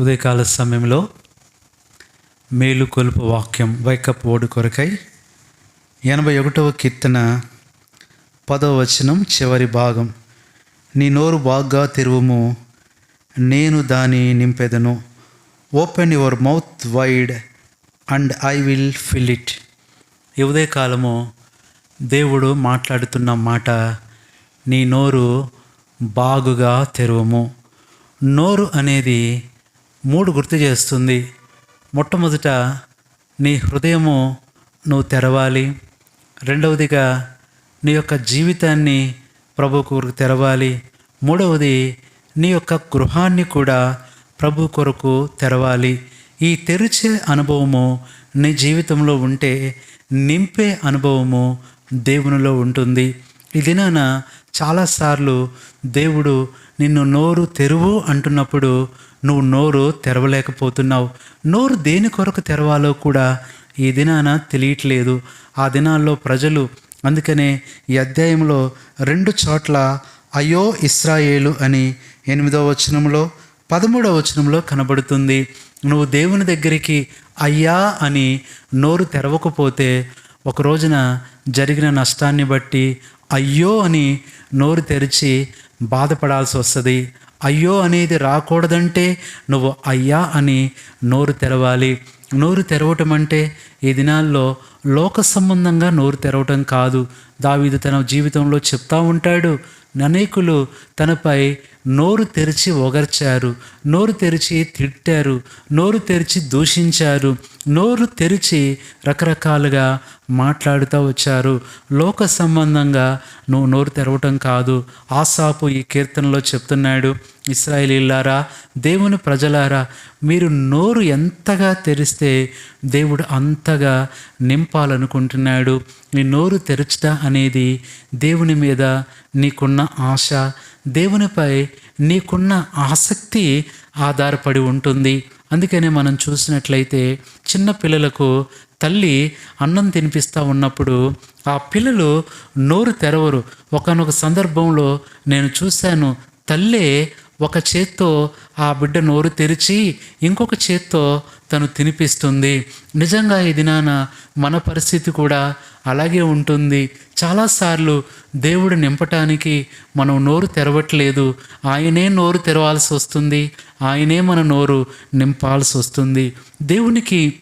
ఉదయకాల సమయంలో మేలు కొలుపు వాక్యం వైకప్ ఓడు కొరకై ఎనభై ఒకటవ కీర్తన పదవ వచనం చివరి భాగం. నీ నోరు బాగా తెరువుము నేను దాని నింపెదను. Open your mouth wide and I will fill it ఈ ఉదయకాలము దేవుడు మాట్లాడుతున్న మాట నీ నోరు బాగుగా తెరువము. నోరు అనేది మూడు గుర్తు చేస్తుంది. మొట్టమొదట నీ హృదయము నువ్వు తెరవాలి. రెండవదిగా నీ యొక్క జీవితాన్ని ప్రభు కొరకు తెరవాలి. మూడవది నీ యొక్క గృహాన్ని కూడా ప్రభు కొరకు తెరవాలి. ఈ తెరిచే అనుభవము నీ జీవితంలో ఉంటే నింపే అనుభవము దేవునిలో ఉంటుంది. ఈ దినాన చాలాసార్లు దేవుడు నిన్ను నోరు తెరువు అంటున్నప్పుడు నువ్వు నోరు తెరవలేకపోతున్నావు. నోరు దేని కొరకు తెరవాలో కూడా ఈ దినాన తెలియట్లేదు. ఆ దినాల్లో ప్రజలు అందుకనే ఈ అధ్యాయంలో రెండు చోట్ల అయ్యో ఇస్రాయేలు అని ఎనిమిదో వచనంలో పదమూడవ వచనంలో కనబడుతుంది. నువ్వు దేవుని దగ్గరికి అయ్యా అని నోరు తెరవకపోతే ఒక రోజున జరిగిన నష్టాన్ని బట్టి అయ్యో అని నోరు తెరిచి బాధపడాల్సి వస్తుంది. అయ్యో అనేది రాకూడదంటే నువ్వు అయ్యా అని నోరు తెరవాలి. నోరు తెరవటం అంటే ఈ దినాల్లో లోక సంబంధంగా నోరు తెరవటం కాదు. దావీదు తన జీవితంలో చెప్తా ఉంటాడు అనేకులు తనపై నోరు తెరిచి ఒగర్చారు నోరు తెరిచి తిట్టారు నోరు తెరిచి దూషించారు నోరు తెరిచి రకరకాలుగా మాట్లాడుతూ వచ్చారు. లోక సంబంధంగా నువ్వు నోరు తెరవటం కాదు. ఆసాపు ఈ కీర్తనలో చెప్తున్నాడు ఇస్రాయేలీలారా దేవుని ప్రజలారా మీరు నోరు ఎంతగా తెరిస్తే దేవుడు అంతగా నింపాలనుకుంటున్నాడు. నీ నోరు తెరచట అనేది దేవుని మీద నీకున్న ఆశ దేవునిపై నీకున్న ఆసక్తి ఆధారపడి ఉంటుంది. అందుకనే మనం చూసినట్లయితే చిన్న పిల్లలకు తల్లి అన్నం తినిపిస్తూ ఉన్నప్పుడు ఆ పిల్లలు నోరు తెరవరు. ఒకనొక సందర్భంలో నేను చూశాను తల్లే ఒక చేత్తో ఆ బిడ్డ నోరు తెరిచి ఇంకొక చేత్తో తను తినిపిస్తుంది. నిజంగా ఈ దినాన మన పరిస్థితి కూడా అలాగే ఉంటుంది. చాలాసార్లు దేవుడు నింపటానికి మనం నోరు తెరవట్లేదు. ఆయనే నోరు తెరవాల్సి వస్తుంది. ఆయనే మన నోరు నింపాల్సి వస్తుంది. దేవునికి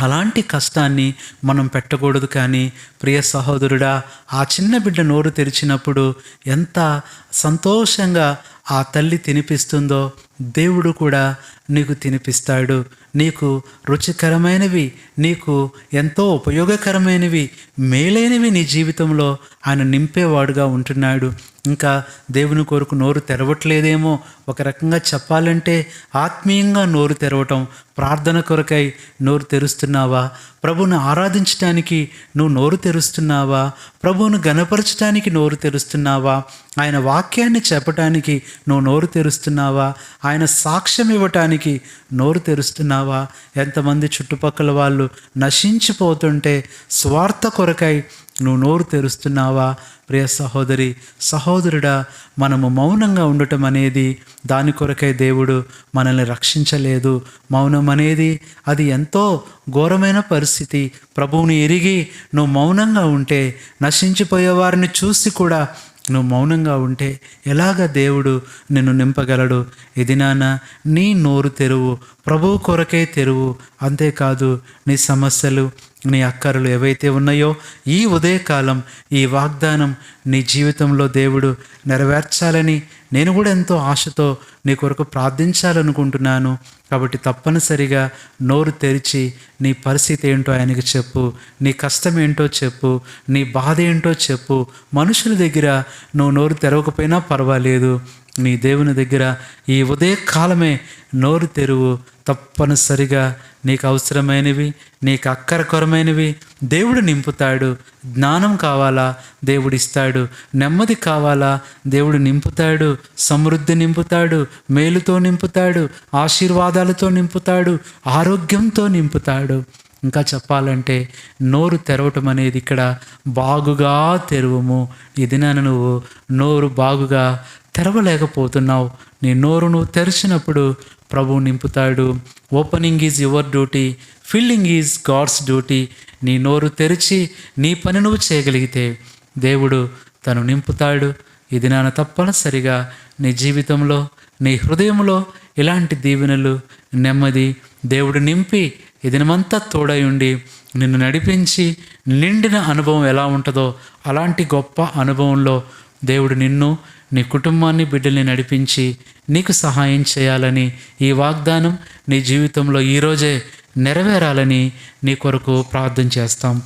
అలాంటి కష్టాన్ని మనం పెట్టకూడదు కానీ ప్రియ సహోదరుడా ఆ చిన్న బిడ్డ నోరు తెరిచినప్పుడు ఎంత సంతోషంగా ఆ తల్లి తినిపిస్తుందో దేవుడు కూడా నీకు తినిపిస్తాడు. నీకు రుచికరమైనవి నీకు ఎంతో ఉపయోగకరమైనవి మేలైనవి నీ జీవితంలో ఆయన నింపేవాడుగా ఉంటున్నాడు. ఇంకా దేవుని కొరకు నోరు తెరవట్లేదేమో. ఒక రకంగా చెప్పాలంటే ఆత్మీయంగా నోరు తెరవటం ప్రార్థన కొరకై నోరు తెరుస్తున్నావా? ప్రభువును ఆరాధించడానికి నువ్వు నోరు తెరుస్తున్నావా? ప్రభువును గనపరచడానికి నోరు తెరుస్తున్నావా? ఆయన వాక్యాన్ని చెప్పటానికి నువ్వు నోరు తెరుస్తున్నావా? ఆయన సాక్ష్యం ఇవ్వటానికి నోరు తెరుస్తున్నావా? ఎంతమంది చుట్టుపక్కల వాళ్ళు నశించిపోతుంటే స్వార్థ కొరకై నువ్వు నోరు తెరుస్తున్నావా? ప్రియ సహోదరి సహోదరుడా మనము మౌనంగా ఉండటం అనేది దాని కొరకై దేవుడు మనల్ని రక్షించలేదు. మౌనం అనేది అది ఎంతో ఘోరమైన పరిస్థితి. ప్రభువుని ఎరిగి నువ్వు మౌనంగా ఉంటే నశించిపోయే వారిని చూసి కూడా నువ్వు మౌనంగా ఉంటే ఎలాగ దేవుడు నిన్ను నింపగలడు? ఇది నాన్న నీ నోరు తెరువు ప్రభువు కొరకే తెరువు. అంతేకాదు నీ సమస్యలు నీ అక్కరలు ఏవైతే ఉన్నాయో ఈ ఉదయకాలం ఈ వాగ్దానం నీ జీవితంలో దేవుడు నెరవేర్చాలని నేను కూడా ఎంతో ఆశతో నీ కొరకు ప్రార్థించాలనుకుంటున్నాను. కాబట్టి తప్పనిసరిగా నోరు తెరిచి నీ పరిస్థితి ఏంటో ఆయనకి చెప్పు నీ కష్టం ఏంటో చెప్పు నీ బాధ ఏంటో చెప్పు. మనుషుల దగ్గర నువ్వు నోరు తెరవకపోయినా పర్వాలేదు. నీ దేవుని దగ్గర ఈ ఉదయకాలమే నోరు తెరువు. తప్పనిసరిగా నీకు అవసరమైనవి నీకు అక్కరకరమైనవి దేవుడు నింపుతాడు. జ్ఞానం కావాలా? దేవుడు ఇస్తాడు. నెమ్మది కావాలా? దేవుడు నింపుతాడు. సమృద్ధి నింపుతాడు. మేలుతో నింపుతాడు. ఆశీర్వాదాలతో నింపుతాడు. ఆరోగ్యంతో నింపుతాడు. ఇంకా చెప్పాలంటే నోరు తెరవటం అనేది ఇక్కడ బాగుగా తెరువము. ఇది నన్ను నువ్వు నోరు బాగుగా తెరవలేకపోతున్నావు. నీ నోరు నువ్వు తెరిచినప్పుడు ప్రభు నింపుతాడు. Opening is your duty filling is God's duty నీ నోరు తెరిచి నీ పని నువ్వు చేయగలిగితే దేవుడు తను నింపుతాడు. ఇది నాన్న తప్పనిసరిగా నీ జీవితంలో నీ హృదయంలో ఇలాంటి దీవెనలు నెమ్మది దేవుడు నింపి ఈ దినమంతా తోడై ఉండి నిన్ను నడిపించి నిండిన అనుభవం ఎలా ఉంటుందో అలాంటి గొప్ప అనుభవంలో దేవుడు నిన్ను నీ కుటుంబాన్ని బిడ్డల్ని నడిపించి నీకు సహాయం చేయాలని ఈ వాగ్దానం నీ జీవితంలో ఈరోజే నెరవేరాలని నీ కొరకు ప్రార్థన చేస్తాం.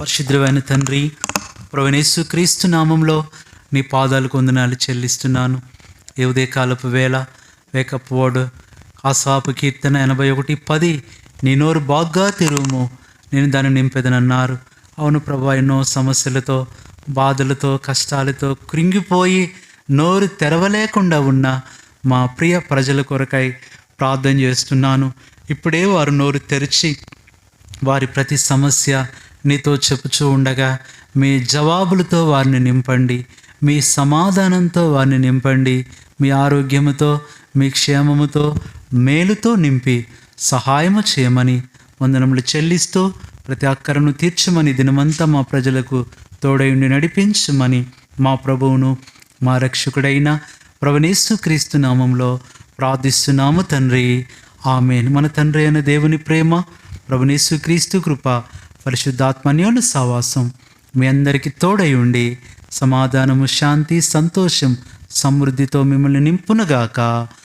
పరిశుద్ధమైన తండ్రి ప్రవణేశు క్రీస్తు నామంలో నీ పాదాలకు వందనాలు చెల్లిస్తున్నాను. ఏ ఉదయకాలపు వేళ వేకప్ వర్డ్ ఆసాపు కీర్తన ఎనభై ఒకటి పది నీ నోరు బాగా తెరువుము. నేను దాన్ని నింపెదనన్నారు. అవును ప్రభా ఎన్నో సమస్యలతో బాధలతో కష్టాలతో కృంగిపోయి నోరు తెరవలేకుండా ఉన్న మా ప్రియ ప్రజల కొరకై ప్రార్థన చేస్తున్నాను. ఇప్పుడే వారు నోరు తెరిచి వారి ప్రతి సమస్య నీతో చెప్పుచూ ఉండగా మీ జవాబులతో వారిని నింపండి. మీ సమాధానంతో వారిని నింపండి. మీ ఆరోగ్యముతో మీ క్షేమముతో మేలుతో నింపి సహాయము చేయమని వందనములు చెల్లిస్తూ ప్రతి అక్కరను తీర్చమని దినమంతా మా ప్రజలకు తోడయుండి నడిపించమని మా ప్రభువును మా రక్షకుడైన ప్రవణేశు క్రీస్తు నామంలో ప్రార్థిస్తున్నాము తండ్రి. ఆమెన్. మన తండ్రి అయిన దేవుని ప్రేమ ప్రవణేశు క్రీస్తు కృప పరిశుద్ధాత్మన్యోని సావాసం. మీ అందరికీ తోడై ఉండి సమాధానము శాంతి సంతోషం సమృద్ధితో మిమ్మల్ని నింపునుగాక.